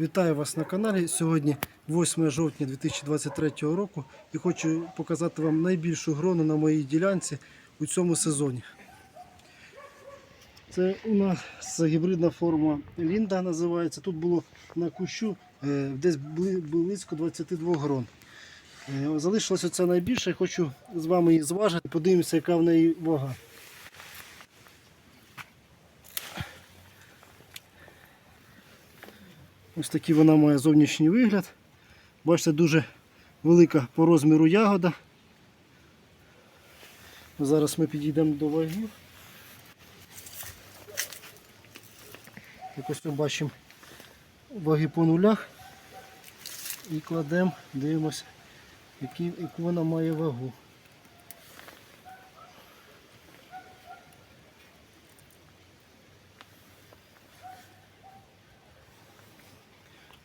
Вітаю вас на каналі. Сьогодні 8 жовтня 2023 року і хочу показати вам найбільшу грону на моїй ділянці у цьому сезоні. Це у нас гібридна форма Лінда називається. Тут було на кущу е, десь близько 22 грон. Е, Залишилося це найбільше. Хочу з вами її зважити. Подивимося, яка в неї вага. Ось такий вона має зовнішній вигляд. Бачите, дуже велика по розміру ягода. Зараз ми підійдемо до вагів. Якось ми бачимо ваги по нулях і кладемо, дивимося, яку вона має вагу.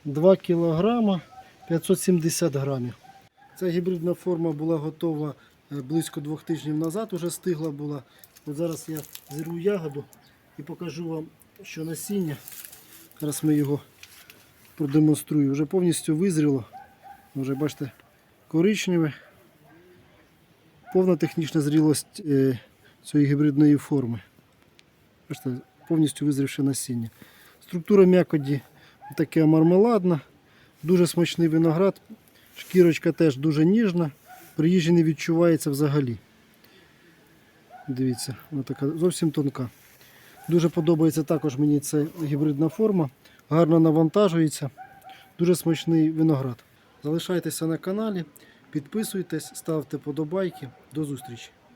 Два кілограма 570 грамів. Ця гібридна форма була готова е, близько двох тижнів назад, уже стигла була. От зараз я зірву ягоду і покажу вам, що насіння. Зараз ми його продемонструю. Вже повністю визріло. Вже бачите, коричневе. Повна технічна зрілость е, цієї гібридної форми. Бачите, повністю визрівши насіння. Структура м'якоді така мармеладна, дуже смачний виноград. Шкірочка теж дуже ніжна, при їжі не відчувається взагалі. Дивіться, вона така зовсім тонка. Дуже подобається також мені ця гібридна форма, гарно навантажується, дуже смачний виноград. Залишайтеся на каналі, підписуйтесь, ставте подобайки. До зустрічі!